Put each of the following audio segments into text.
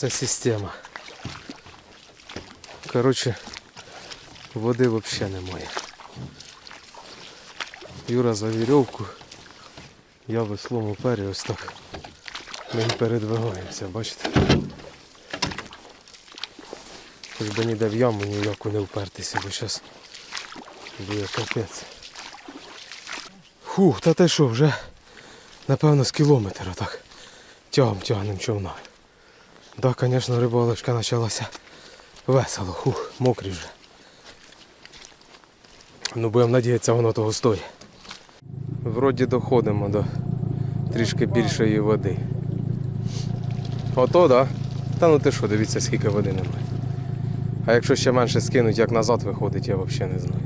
це система. Коротше, води взагалі немає. Юра за вірьовку, я веслом упері ось так. Ми передвигаємося, бачите? Хоч би ніде в яму ніяку не впертися, бо зараз буде капець. Фух, та ти що, вже напевно з кілометр отак. Тягом тягнем човна. Так, звісно, рибалочка почалася весело, хух, мокрі вже. Ну будемо надіятися, воно того стоїть. Вроді доходимо до трішки більшої води. Ото, да? Та ну ти що, дивіться, скільки води немає. А якщо ще менше скинуть, як назад виходить, я взагалі не знаю.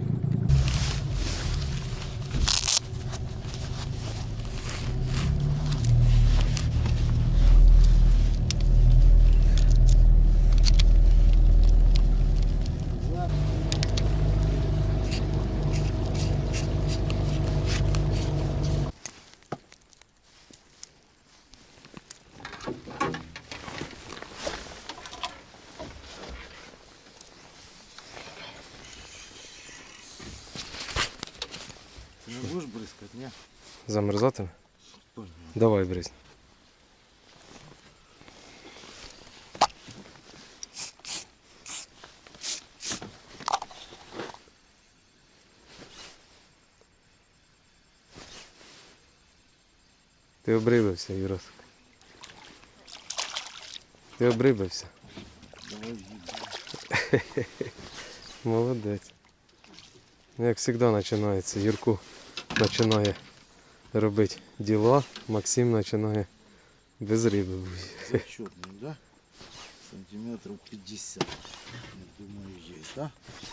Ты не будешь брызгать, не? Замерзатиме? Давай, бризь. Ти обрибався, Юросик. Ти въебать. Молодець. Ну, Як завжди починається. Юрку починає робити діла, Максим починає без риби. Зачетный, да? Сантиметров 50. Я думаю, есть, да?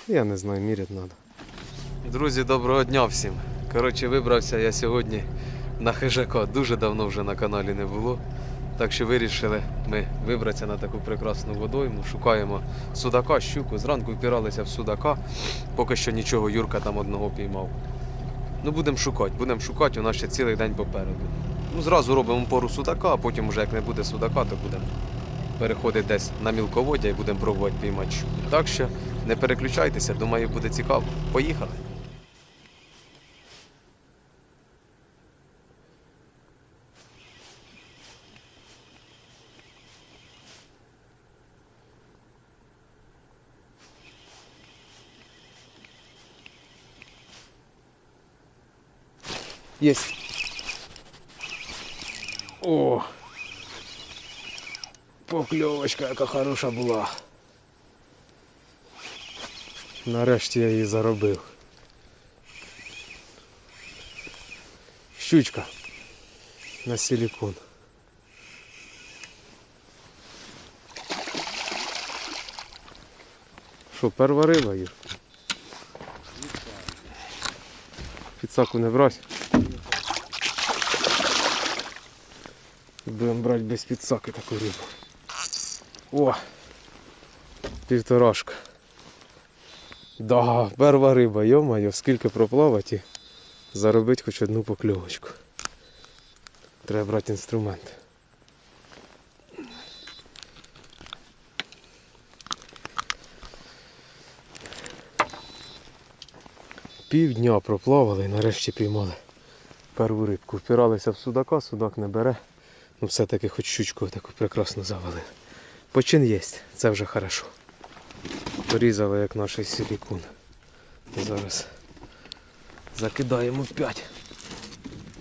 Я не знаю, міряти треба. Друзі, доброго дня всім. Коротше, вибрався я сьогодні на хижака. Дуже давно вже на каналі не було. Так що вирішили ми вибратися на таку прекрасну водойму. Шукаємо судака, щуку. Зранку впіралися в судака. Поки що нічого, Юрка там одного піймав. Ну будемо шукати, будемо шукати, у нас ще цілий день попереду. Ну, зразу робимо пору судака, а потім, вже як не буде судака, то будемо переходити десь на мілководдя і будемо пробувати піймати. Так що не переключайтеся, думаю, буде цікаво. Поїхали. Есть. О! Покльовочка, яка хороша була. Нарешті я її заробив. Щучка на силикон. Що, перва риба, Юр? Підсаку не брать. Будемо брати без підсаки таку рибу. О! Півторашка. Да, перва риба, йо-моє, скільки проплавати заробити хоч одну покльовочку. Треба брати інструмент. Півдня проплавали і нарешті піймали перву рибку. Впиралися в судака, судак не бере. Ну все-таки хоч щучку таку прекрасно завалили. Почин є, це вже хорошо. Порізали як наш силікон. Зараз закидаємо 5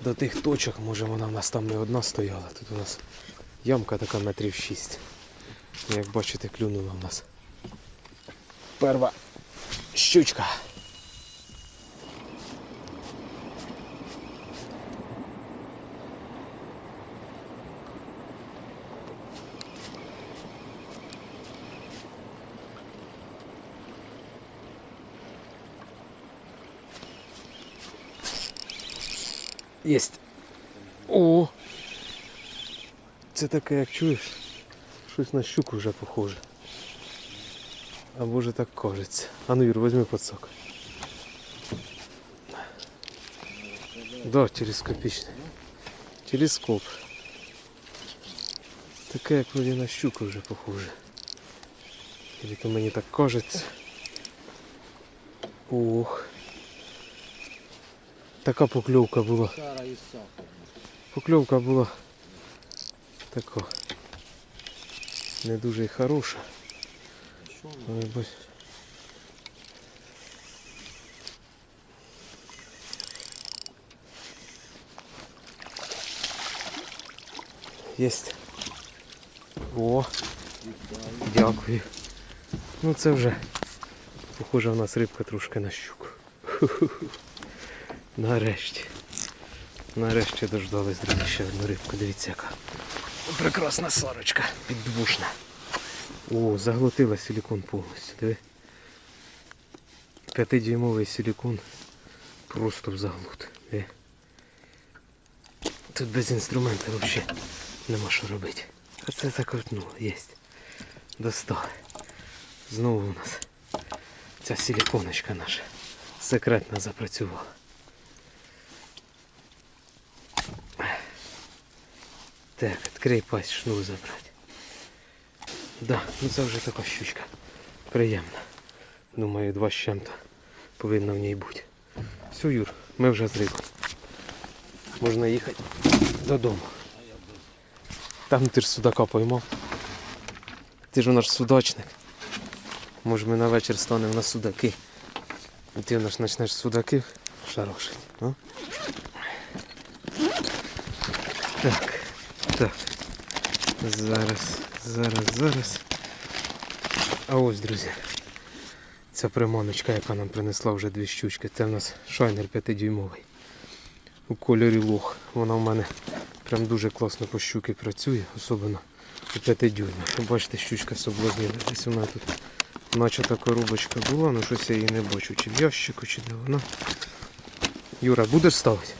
до тих точок, може вона в нас там не одна стояла. Тут у нас ямка така метрів 6. Як бачите, клюнула в нас. Перва щучка. Єсть. О! Це таке, як чуєш, щось на щуку вже похоже. А може так кажеться. А ну Юр, візьми подсок. Да, телескопічний. Телескоп. Таке, як вроді на щуку вже похоже. Тільки мені так кажеться. Ох. Така покльовка була. Покльовка була така. Не дуже хороша. Єсть. О, дякую. Ну це вже похоже в нас рибка трошки на щуку. Нарешті. Нарешті дождались, друзі, ще одну рибку. Дивіться яка. Прекрасна сорочка. Піддвушна. О, заглотила силикон повністю. Диви. П'ятидюймовий силикон просто в заглот. Диви. Тут без інструмента взагалі нема що робити. А це закрутнуло, єсть. Достали. Знову у нас ця силиконочка наша секретно запрацювала. Так, відкрий пасть, шнур забрати. Да, ну це вже така щучка. Приємна. Думаю, два з чим-то повинно в ній бути. Все, Юр, ми вже з рибою. Можна їхати додому. Там ти ж судака поймав. Ти ж у нас судачник. Може ми на вечір станемо на судаки. І ти у нас почнеш судаки шарошити. Так, так. Зараз, зараз, зараз. А ось, друзі. Ця приманочка, яка нам принесла вже дві щучки. Це в нас шайнер 5-дюймовий. У кольорі лох. Вона в мене прям дуже класно по щуки працює, особливо у 5 дюймах. Бачите, щучка соблазнила. Десь вона тут наче та коробочка була, але щось я її не бачу. Чи в ящику, чи де вона. Юра, будеш ставити?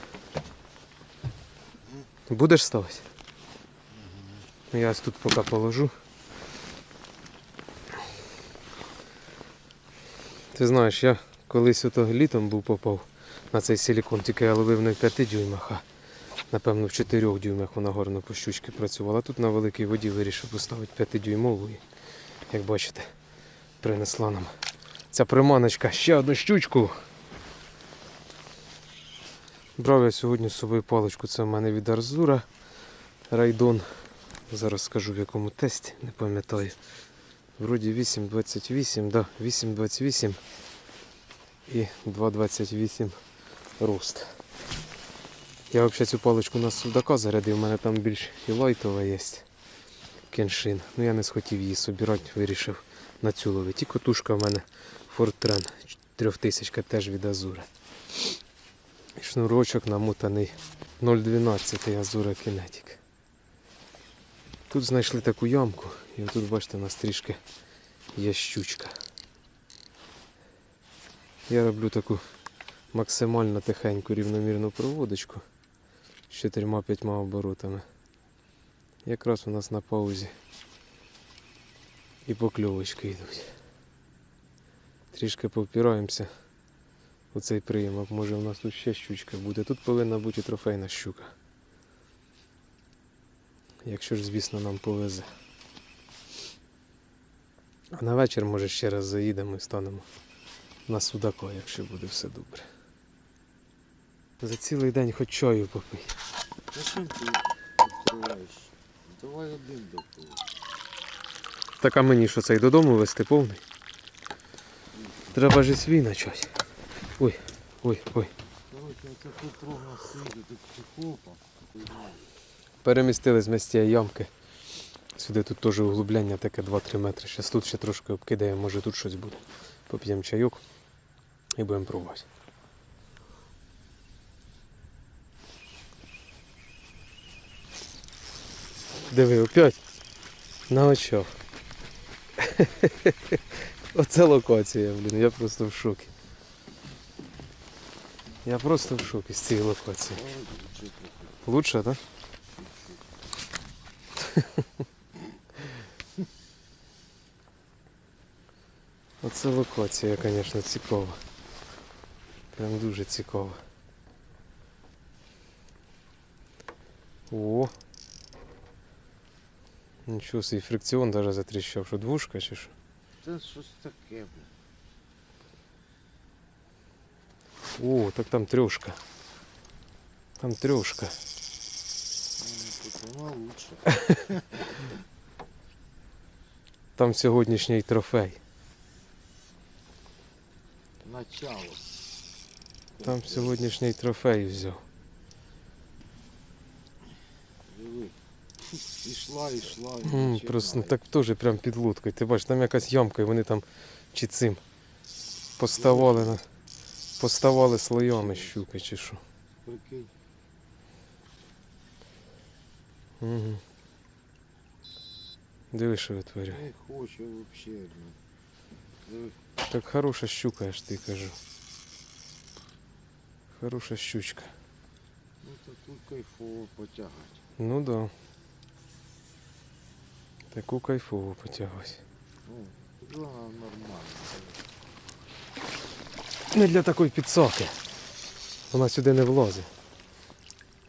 Будеш ставити? Ну, Я ось тут поки положу. Ти знаєш, я колись ото літом був попав на цей силікон, тільки я ловив не в 5 дюймах, а напевно в 4 дюймах вона гарно по щучки працювала. Тут на великій воді вирішив поставити 5 дюймову і, як бачите, принесла нам ця приманочка ще одну щучку. Брав я сьогодні з собою паличку, це в мене від Арзура Райдон. Зараз скажу в якому тесті, не пам'ятаю. Вроді 8.28, да, 8.28 і 2.28 рост. Я взагалі цю паличку на судака зарядив, у мене там більш і лайтова є кеншин. Ну я не схотів її собирати, вирішив на цю ловити. І котушка в мене Fortran 3000 теж від Азура. І шнурочок намотаний 0,12 Азура Kinetic. Тут знайшли таку ямку, і тут бачите, у нас трішки є щучка. Я роблю таку максимально тихеньку рівномірну проводочку з 4-5 оборотами. Якраз у нас на паузі і покльовочки йдуть. Трішки повпираємося у цей приємок. Може у нас тут ще щучка буде. Тут повинна бути трофейна щука. Якщо ж, звісно, нам повезе. А на вечір, може, ще раз заїдемо і станемо на судака, якщо буде все добре. За цілий день хоч чаю попий. Зачем ти відкриваєш? Давай один допив. Так а мені що цей додому вести повний? Треба ж і свій начать. Ой, ой, ой. Короче, оце тут ровно сидить, тут Перемістили з місця ямки. Сюди тут теж углубляння таке 2-3 метри. Зараз тут ще трошки обкидаємо, може тут щось буде. Поп'ємо чайок і будемо пробувати. Диви, опять на очах. Оце локація, блін, я просто в шокі. Я просто в шокі з цієї локації. Лучше, так? Оце локація, звісно, цікава. Прям дуже цікава. О! Нічого собі, фрикціон навіть затріщав, що двушка чи що? Це щось таке, бля. О, так там трьошка. Там трьошка. Лучше. Там сьогоднішній трофей. Начало. Там сьогоднішній трофей взяв. Диви. Ішла, ішла. і М, починає. Просто ну, так теж прям під лодкою. Ти бачиш, там якась ямка, і вони там чи цим поставали на. Поставали слоями щуки чи що. Прикинь. Угу. Диви, що витворяє. Не хоче взагалі, Так хороша щука, я ж ти кажу. Хороша щучка. Ну то тут кайфово потягати. Ну да. Таку кайфову потягось. Ну, тут вона нормальна. Не для такої підсаки. Вона сюди не влазить.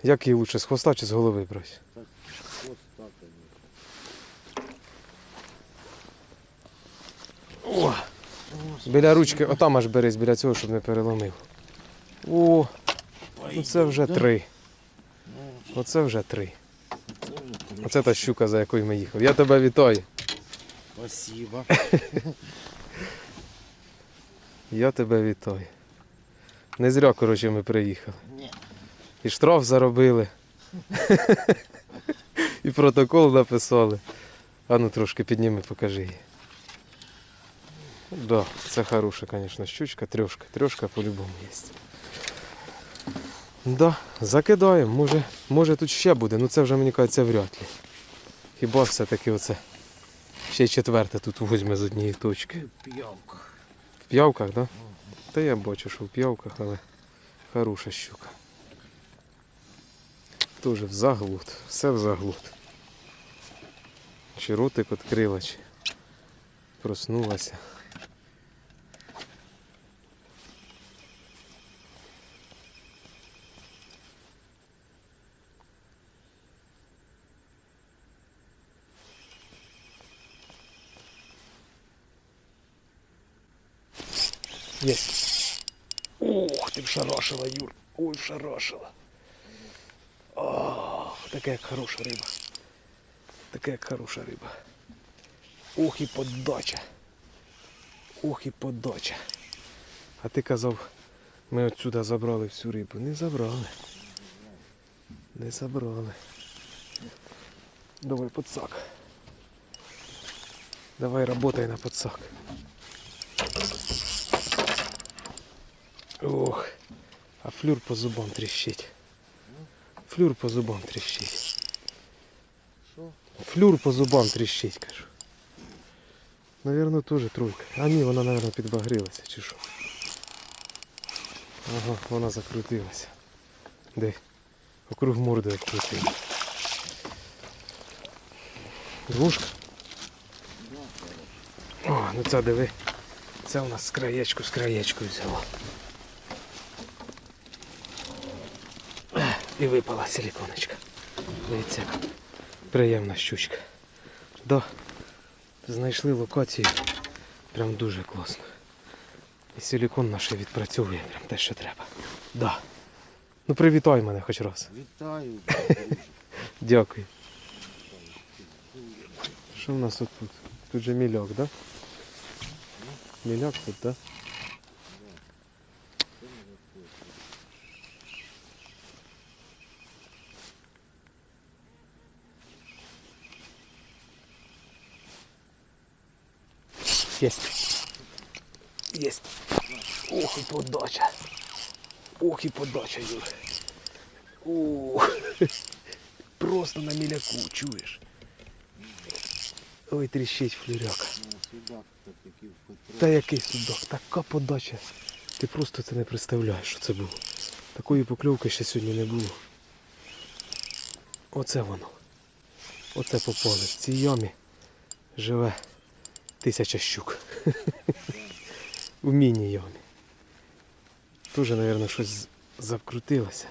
Як її лучше з хвоста чи з голови брати? Так, ось так, конечно. О! Біля ручки, отам аж берись, біля цього, щоб не переломив. О, ну це вже три. Оце вже три. Оце та щука, за якою ми їхали. Я тебе вітаю. Спасибо. Я тебе вітаю. Не зря, коротше, ми приїхали. І штраф заробили. І протокол написали. А ну трошки підніми, покажи її. Да, це хороша, звісно, щучка, трьошка. Трьошка по-любому є. Да, закидаємо. Може, може тут ще буде, ну це вже мені кажеться вряд ли. Хіба все-таки оце ще четверте тут візьме з однієї точки. П'явка. В п'явках, так? Да? Та я бачу, що в п'явках, але хороша щука. Тоже в заглут, все в заглут. Чи ротик відкрила, чи проснулася. Есть. Ух, ты вшарашила, Юр. Ой, вшарашила. Ох, така як хороша риба. Така як хороша риба. Ох і подача. Ох і подача. А ти казав, ми отсюди забрали всю рибу. Не забрали. Не забрали. Давай подсак. Давай работай на подсак. Ох, а флюр по зубам тріщить. Флюр по зубам тріщить. Флюр по зубам тріщить, кажу. Наверно, теж тройка. А ні, вона, наверно, підбагрилася, чи що. Ага, вона закрутилася. Де? Округ морди обкрутила. Двушка? О, ну це диви. Це у нас з краєчку, з краєчку взяла. І випала силіконочка. Дивіться, приємна щучка. Да, знайшли локацію. Прям дуже класно. І силікон наш відпрацьовує прям те, що треба. Да. Ну привітай мене хоч раз. Вітаю. Дякую. Що в нас тут? Тут, же мільок, да? Міляк тут, да? Есть. Есть. Ох і подача. Ох і подача, Юр. Ух. Просто на міляку, чуєш? Ой, тріщить флюряка. Ну. Та який судак, така подача. Ти просто це не представляєш, що це було. Такої покльовки ще сьогодні не було. Оце воно. Оце попали. В цій ямі живе тисяча щук. У міні-ямі. Тоже, мабуть, щось з- завкрутилося,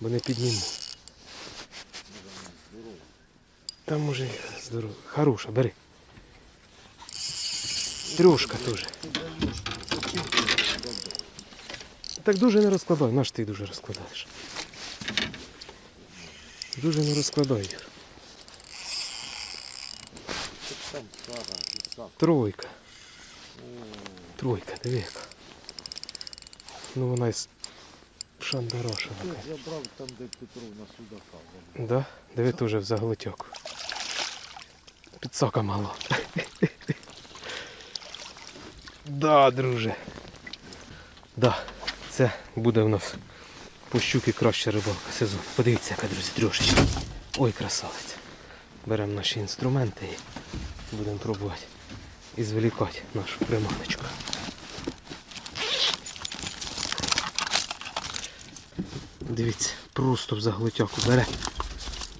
бо не підніму. Там може здорово. Хороша, бери. Трьошка теж. Так дуже не розкладай, наш ти дуже розкладаєш. Дуже не розкладай. Юр. Там Сак. Тройка. Тройка, диви яка. Ну вона із шандарашена. Я забрав там, де Петровна Судака. забрав. Да? Диви теж в заглотьоку. Підсока мало. да, друже. Да, це буде в нас по щуки краща рибалка сезон. Подивіться, яка, друзі, трьошечка. Ой, красавець. Беремо наші інструменти і будемо пробувати і звелікати нашу приманочку. Дивіться, просто в заглотяку бере.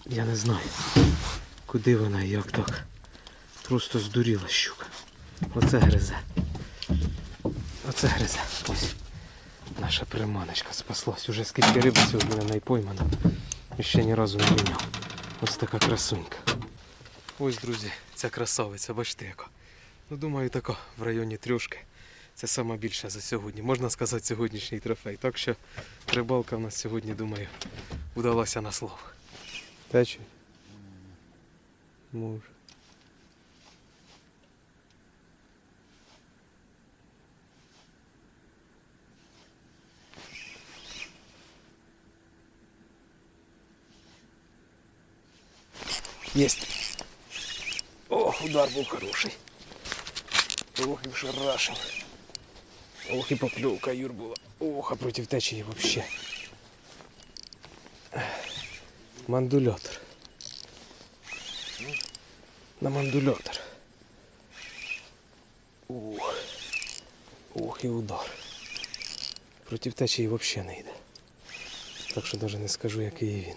Я не знаю, куди вона і як так. Просто здуріла щука. Оце гризе. Оце гризе. Ось. Наша приманочка спаслась. Уже скільки риби сьогодні на неї. І ще ні разу не міняв. Ось така красунька. Ось, друзі, ця красавиця, бачите яка. Ну, думаю, така в районі трьошки. Це сама більша за сьогодні. Можна сказати, сьогоднішній трофей. Так що рибалка в нас сьогодні, думаю, вдалася на слово. Тече? Може. Есть. Ох, удар був хороший. Ох, і вшарашив. Ох, і покльовка Юр була. Ох, а проти течії вообще. Мандулятор. На мандулятор. Ух. Ух, і удар. Проти течії взагалі не йде. Так що навіть не скажу, який він.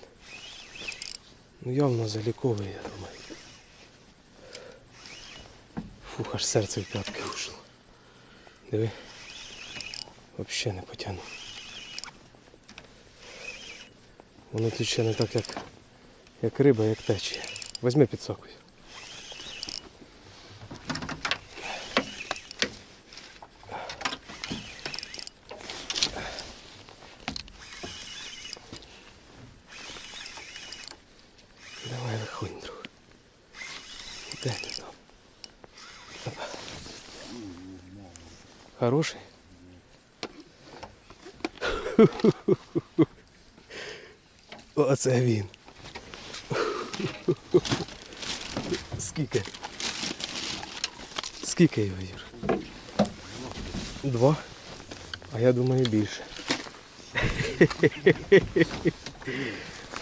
Ну явно заліковий, я думаю. Фух, аж серце в п'ятки ушло. Диви. Взагалі не потягну. Воно тут ще не так, як, як риба, як течія. Возьми підсокуй. Давай виходь, друг. Де ти там? Опа. Хороший? Оце він. Скільки? Скільки його, Юр? Два? А я думаю більше.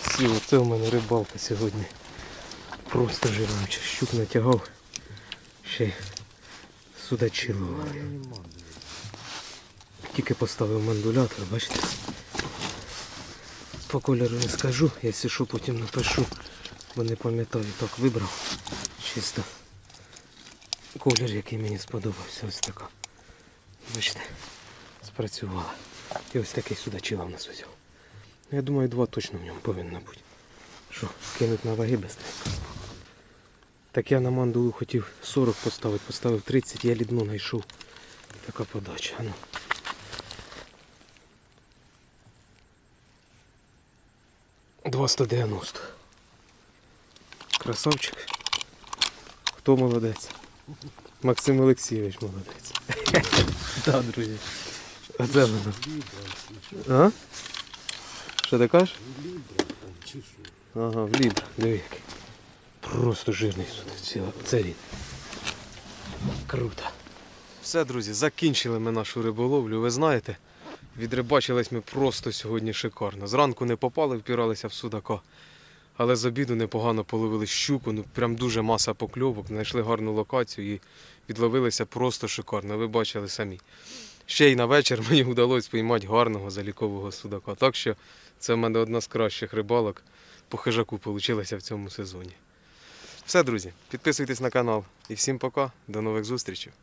Все, оце у мене рибалка сьогодні. Просто жирнюча. Щук натягав. Ще й судачі. Тільки поставив мандулятор, бачите? По кольору не скажу, якщо що потім напишу, бо не пам'ятаю, так вибрав. Чисто колір, який мені сподобався, ось така. Бачите, спрацювала. І ось такий судачила в нас взяв. Я думаю, два точно в ньому повинно бути. Що, кинуть на ваги без Так я на мандулу хотів 40 поставити, поставив 30, я лідно знайшов. Така подача. Ну. Два 190. Красавчик. Хто молодець? Максим Олексійович молодець. Так, друзі. Оце воно. А? Що ти кажеш? Ага, в лібр, диви який. Просто жирний сюди. Це він. Круто. Все, друзі, закінчили ми нашу риболовлю. Ви знаєте, відрибачились ми просто сьогодні шикарно. Зранку не попали, впіралися в судака. Але з обіду непогано половили щуку, ну прям дуже маса покльовок, знайшли гарну локацію і відловилися просто шикарно. Ви бачили самі. Ще й на вечір мені вдалося поймати гарного залікового судака. Так що це в мене одна з кращих рибалок по хижаку вийшла в цьому сезоні. Все, друзі, підписуйтесь на канал і всім пока, до нових зустрічей.